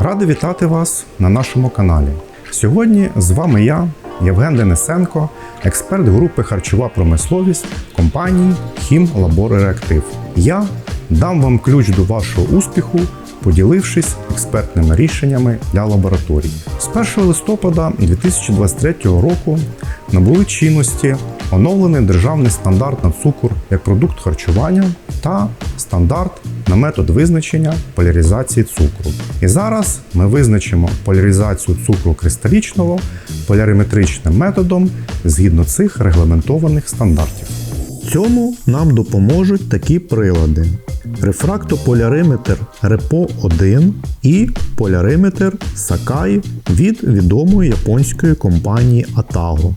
Радий вітати вас на нашому каналі. Сьогодні з вами я, Євген Денисенко, експерт групи Харчова промисловість компанії Хім Реактив. Я дам вам ключ до вашого успіху, поділившись експертними рішеннями для лабораторій. З 1 листопада 2023 року набули чинності оновлений державний стандарт на цукор як продукт харчування та стандарт на метод визначення поляризації цукру. І зараз ми визначимо поляризацію цукру кристалічного поляриметричним методом згідно цих регламентованих стандартів. Цьому нам допоможуть такі прилади: рефрактополяриметр репо 1 і поляриметр Sakai від відомої японської компанії Atago.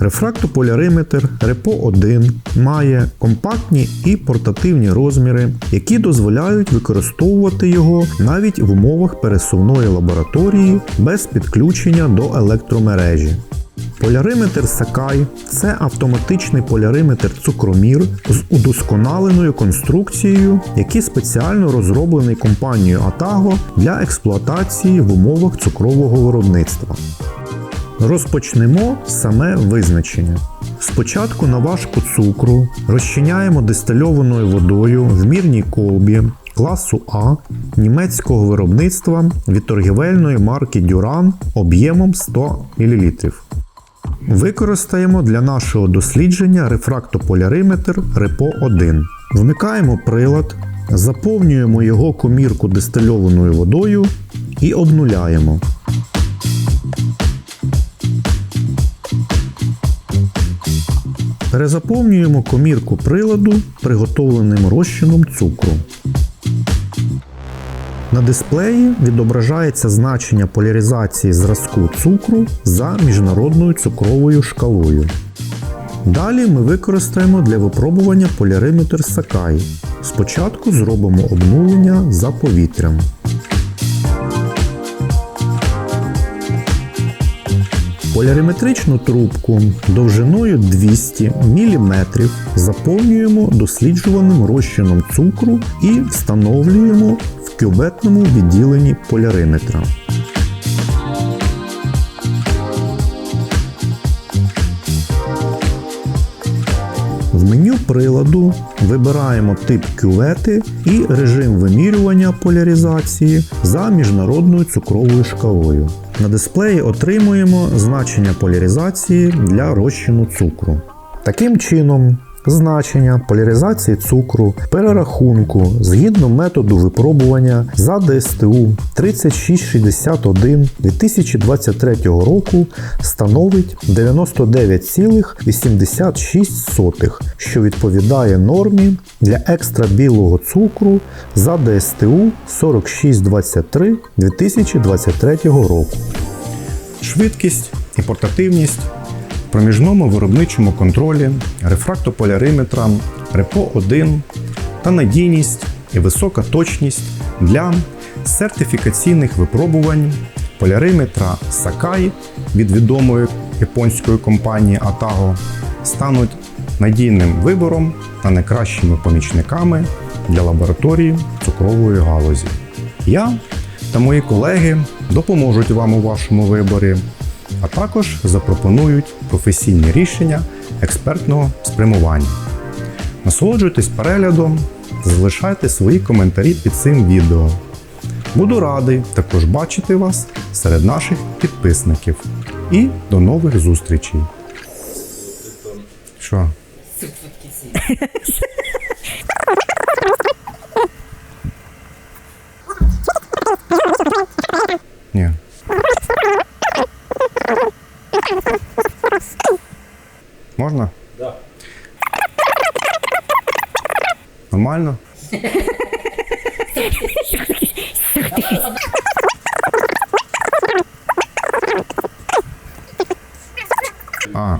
Рефрактополяриметр репо 1 має компактні і портативні розміри, які дозволяють використовувати його навіть в умовах пересувної лабораторії без підключення до електромережі. Поляриметр Sakai – це автоматичний поляриметр цукромір з удосконаленою конструкцією, який спеціально розроблений компанією Atago для експлуатації в умовах цукрового виробництва. Розпочнемо саме визначення. Спочатку на важку цукру розчиняємо дистильованою водою в мірній колбі класу А німецького виробництва від торгівельної марки Duran об'ємом 100 мл. Використаємо для нашого дослідження рефрактополяриметр репо 1. Вмикаємо прилад, заповнюємо його комірку дистильованою водою і обнуляємо. Перезаповнюємо комірку приладу приготовленим розчином цукру. На дисплеї відображається значення поляризації зразку цукру за міжнародною цукровою шкалою. Далі ми використаємо для випробування поляриметр Sakai. Спочатку зробимо обнулення за повітрям. Поляриметричну трубку довжиною 200 мм заповнюємо досліджуваним розчином цукру і встановлюємо в кюбетному відділенні поляриметра. В меню приладу вибираємо тип кювети і режим вимірювання поляризації за міжнародною цукровою шкалою. На дисплеї отримуємо значення поляризації для розчину цукру. Таким чином, значення поляризації цукру перерахунку згідно методу випробування за ДСТУ 3661 2023 року становить 99,86, що відповідає нормі для екстра білого цукру за ДСТУ 4623 2023 року. Швидкість і портативність проміжному виробничому контролі рефрактополяриметра репо 1 та надійність і висока точність для сертифікаційних випробувань поляриметра Sakai від відомої японської компанії Atago стануть надійним вибором та найкращими помічниками для лабораторії цукрової галузі. Я та мої колеги допоможуть вам у вашому виборі, а також запропонують професійні рішення експертного спрямування. Насолоджуйтесь переглядом, залишайте свої коментарі під цим відео. Буду радий також бачити вас серед наших підписників. І до нових зустрічей. Що? Можно? Да. Нормально? А.